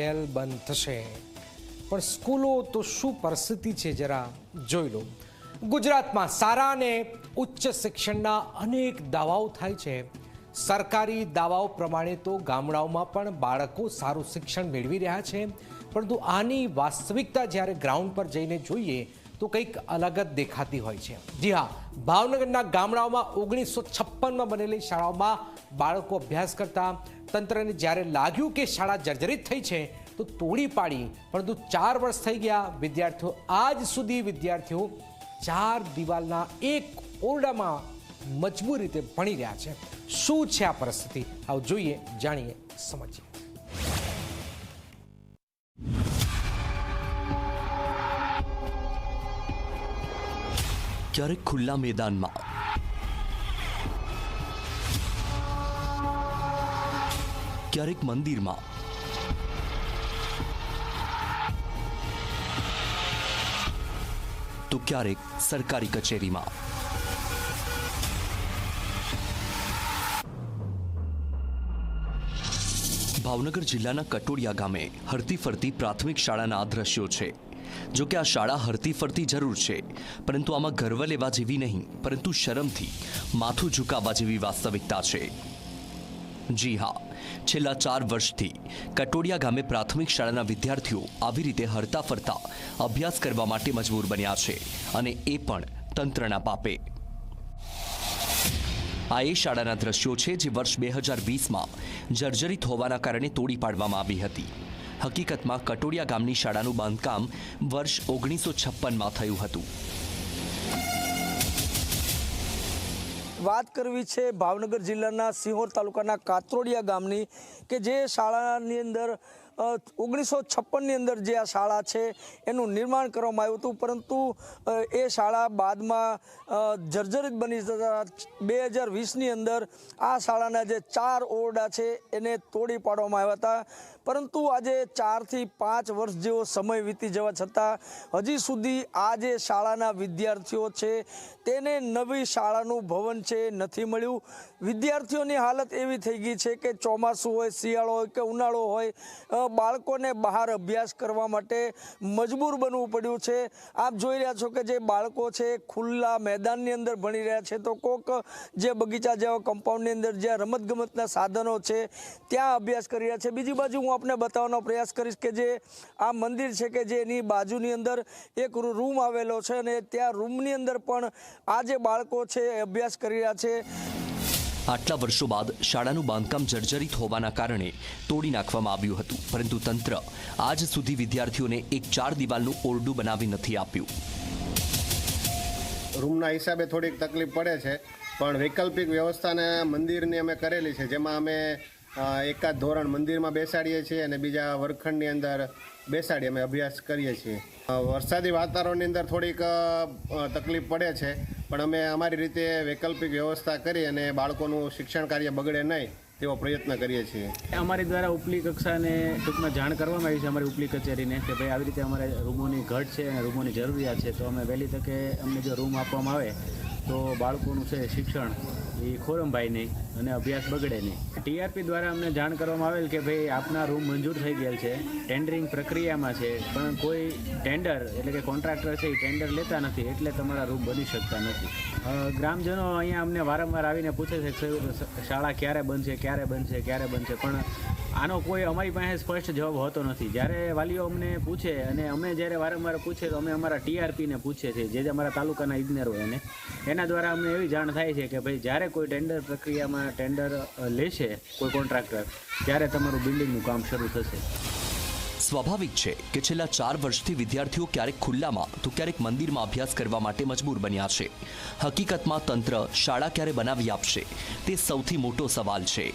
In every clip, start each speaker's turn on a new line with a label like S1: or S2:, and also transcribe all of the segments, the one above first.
S1: Jail બંધ થશે. પણ સ્કૂલો તો શું પરિસ્થિતિ છે જરા જોઈ લો. ગુજરાતમાં સારા અને ઉચ્ચ શિક્ષણના અનેક દાવાઓ થાય છે. સરકારી દાવાઓ પ્રમાણે તો ગામડાઓમાં પણ બાળકો સારું શિક્ષણ મેળવી રહ્યા છે. પરંતુ આની વાસ્તવિકતા જ્યારે ગ્રાઉન્ડ પર જઈને જોઈએ તો કંઈક અલગ જ દેખાતી હોય છે. જી હા, ભાવનગરના ગામડાઓમાં ઓગણીસો છપ્પનમાં બનેલી શાળાઓમાં બાળકો અભ્યાસ કરતા, તંત્રને જ્યારે લાગ્યું કે શાળા જર્જરિત થઈ છે, તો તોડી પાડી. પરંતુ ચાર વર્ષ થઈ ગયા, વિદ્યાર્થીઓ આજ સુધી વિદ્યાર્થીઓ ચાર દિવાલના એક ઓરડામાં મજબૂર રીતે ભણી રહ્યા છે. શું છે આ પરિસ્થિતિ? આવું જોઈએ, જાણીએ, સમજીએ.
S2: ક્યારેક ખુલ્લા મેદાનમાં. ક્યારેક મંદિરમાં. તો ક્યારેક સરકારી કચેરીમાં. ભાવનગર જિલ્લાના કટોડિયા ગામે હરતી ફરતી પ્રાથમિક શાળાના આ દ્રશ્યો છે. જો કે આ શાળા હરતી ફરતી જરૂર છે. પરંતુ આમાં ગર્વ લેવા જેવી નહીં, પરંતુ શરમથી માથું ઝુકાવવા જેવી વાસ્તવિકતા છે. જી હા, છેલ્લા ચાર વર્ષથી કટોડિયા ગામે પ્રાથમિક શાળાના વિદ્યાર્થીઓ આવી રીતે હરતા ફરતા અભ્યાસ કરવા માટે મજબૂર બન્યા છે અને એ પણ તંત્રના પાપે. આ એ શાળાના દ્રશ્યો છે જે વર્ષ બે હજાર વીસમાં જર્જરિત હોવાના કારણે તોડી પાડવામાં આવી હતી. હકીકતમાં કટોડિયા ગામની શાળાનું બાંધકામ વર્ષ ઓગણીસો છપ્પનમાં થયું હતું.
S3: વાત કરવી છે ભાવનગર જિલ્લાના સિંહોર તાલુકાના કાતરોડિયા ગામની કે જે શાળાની અંદર ઓગણીસો છપ્પનની અંદર જે આ શાળા છે એનું નિર્માણ કરવામાં આવ્યું હતું. પરંતુ એ શાળા બાદમાં જર્જરિત બની જતા બે હજાર વીસની અંદર આ શાળાના જે ચાર ઓરડા છે એને તોડી પાડવામાં આવ્યા હતા. પરંતુ આજે ચારથી પાંચ વર્ષ જેવો સમય વીતી જવા છતાં હજી સુધી આ જે શાળાના વિદ્યાર્થીઓ છે, તેને નવી શાળાનું ભવન છે નથી મળ્યું. વિદ્યાર્થીઓની હાલત એવી થઈ ગઈ છે કે ચોમાસું હોય, શિયાળો હોય કે ઉનાળો હોય બાળકોને બહાર અભ્યાસ કરવા માટે મજબૂર બનવું પડ્યું છે. આપ જોઈ રહ્યા છો કે જે બાળકો છે, ખુલ્લા મેદાનની અંદર ભણી રહ્યા છે, તો કોક જે બગીચા જેવા કમ્પાઉન્ડની અંદર જ્યાં રમતગમતના સાધનો છે, ત્યાં અભ્યાસ કરી રહ્યા છે. બીજી બાજુ હું આપને બતાવવાનો પ્રયાસ કરીશ કે જે આ મંદિર છે કે જે એની બાજુની અંદર એક રૂમ આવેલો છે અને ત્યાં રૂમની અંદર પણ આ જે બાળકો છે એ અભ્યાસ કરી રહ્યા છે.
S2: આટલા વર્ષો બાદ શાળાનું બાંધકામ જર્જરિત હોવાના કારણે તોડી નાખવામાં આવ્યું હતું પરંતુ તંત્ર આજ સુધી વિદ્યાર્થીઓને એક ચાર દિવાલનું ઓરડું બનાવી નથી આપ્યું.
S4: રૂમના હિસાબે થોડીક તકલીફ પડે છે પણ વૈકલ્પિક વ્યવસ્થાને મંદિરની અમે કરેલી છે જેમાં અમે એકાદ ધોરણ મંદિરમાં બેસાડીએ છીએ અને બીજા વર્ગખંડની અંદર બેસાડી અમે અભ્યાસ કરીએ છીએ. વરસાદી વાતાવરણની અંદર થોડીક તકલીફ પડે છે, પણ અમે અમારી રીતે વૈકલ્પિક વ્યવસ્થા કરી અને બાળકોનું શિક્ષણ કાર્ય બગડે નહીં તેવો પ્રયત્ન કરીએ છીએ.
S5: અમારી દ્વારા ઉપલી કક્ષાને ટૂંકમાં જાણ કરવામાં આવી છે અમારી ઉપલી કચેરીને કે ભાઈ આવી રીતે અમારે રૂમોની ઘટ છે અને રૂમોની જરૂરિયાત છે. તો અમે વહેલી તકે અમને જો રૂમ આપવામાં આવે તો બાળકોનું છે શિક્ષણ એ ખોરંભાઈ નહીં અને અભ્યાસ બગડે નહીં ટીઆરપી દ્વારા અમને જાણ કરવામાં આવેલ કે ભાઈ આપના રૂમ મંજૂર થઈ ગયેલ છે, ટેન્ડરિંગ પ્રક્રિયામાં છે, પણ કોઈ ટેન્ડર એટલે કે કોન્ટ્રાક્ટર છે એ ટેન્ડર લેતા નથી, એટલે તમારા રૂમ બની શકતા નથી. ગ્રામજનો અહીંયા અમને વારંવાર આવીને પૂછે છે શાળા ક્યારે બનશે ક્યારે બનશે ક્યારે બનશે? પણ આનો કોઈ અમારી પાસે સ્પષ્ટ જવાબ હોતો નથી. જ્યારે વાલીઓ અમને પૂછે અને અમે જ્યારે વારંવાર પૂછે, તો અમે અમારા ટીઆરપીને પૂછીએ છીએ જે જે અમારા તાલુકાના ઇજનેર હોય એને. એના દ્વારા અમને એવી જાણ થાય છે કે ભાઈ, જ્યારે કોઈ ટેન્ડર પ્રક્રિયામાં ટેન્ડર લેશે કોઈ કોન્ટ્રાક્ટર ત્યારે તમારું બિલ્ડિંગનું કામ શરૂ થશે.
S2: સ્વાભાવિક છે કે છેલ્લા ચાર વર્ષથી વિદ્યાર્થીઓ ક્યારેક ખુલ્લામાં તો ક્યારેક મંદિરમાં અભ્યાસ કરવા માટે મજબૂર બન્યા છે. હકીકતમાં તંત્ર શાળા ક્યારે બનાવી આપશે, તે સૌથી મોટો સવાલ છે.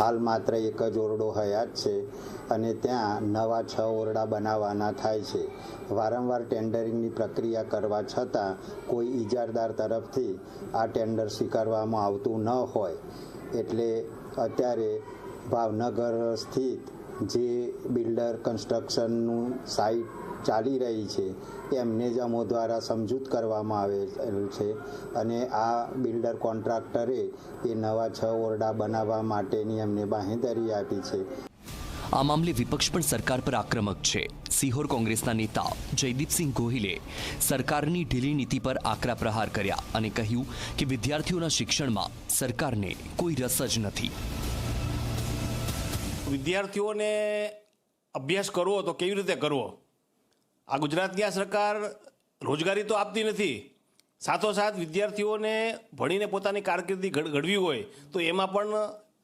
S6: હાલ માત્ર એક જ ઓરડો હયાત છે અને ત્યાં નવા છ ઓરડા બનાવવાના થાય છે. વારંવાર ટેન્ડરિંગની પ્રક્રિયા કરવા છતાં કોઈ ઇજારદાર તરફથી આ ટેન્ડર સ્વીકારવામાં આવતું ન હોય. એટલે અત્યારે ભાવનગર સ્થિત જે બિલ્ડર કન્સ્ટ્રક્શનનું સાઇટ ચાલી રહી છે એમને જ અમો દ્વારા સમજૂત કરવામાં આવેલ છે અને આ બિલ્ડર કોન્ટ્રાક્ટરે એ નવા છ ઓરડા બનાવવા માટેની એમને બાહેંધરી આપી છે.
S2: આ મામલે વિપક્ષ પણ સરકાર પર આક્રમક છે. સિહોર કોંગ્રેસના નેતા જયદીપસિંહ ગોહિલે સરકારની ઢીલી નીતિ પર આકરા પ્રહાર કર્યા અને કહ્યું કે વિદ્યાર્થીઓના શિક્ષણમાં સરકારને કોઈ રસ જ નથી.
S7: વિદ્યાર્થીઓને અભ્યાસ કરવો તો કેવી રીતે કરવો? આ ગુજરાતની આ સરકાર રોજગારી તો આપતી નથી. સાથોસાથ વિદ્યાર્થીઓને ભણીને પોતાની કારકિર્દી ઘડ- ઘડવી હોય તો એમાં પણ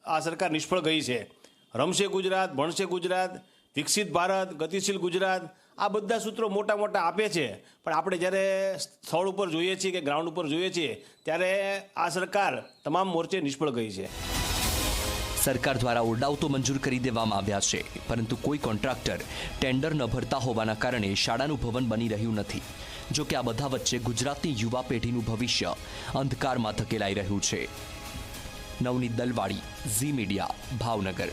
S7: આ સરકાર નિષ્ફળ ગઈ છે. રમશે ગુજરાત, ભણશે ગુજરાત, વિકસિત ભારત, ગતિશીલ ગુજરાત, આ બધા સૂત્રો મોટા મોટા આપે છે. પણ આપણે જ્યારે સ્થળ ઉપર જોઈએ છીએ કે ગ્રાઉન્ડ ઉપર જોઈએ છીએ, ત્યારે આ સરકાર તમામ મોરચે નિષ્ફળ ગઈ છે.
S2: સરકાર દ્વારા ઓરડાઓ મંજૂર કરી દેવામાં આવ્યા છે, પરંતુ કોઈ કોન્ટ્રાક્ટર ટેન્ડર ન ભરતા હોવાના કારણે શાળાનું ભવન બની રહ્યું નથી. જો કે આ બધા વચ્ચે ગુજરાતની યુવા પેઢીનું ભવિષ્ય અંધકારમાં ધકેલાઈ રહ્યું છે. નવનીત દલવાડી ઝી મીડિયા, ભાવનગર.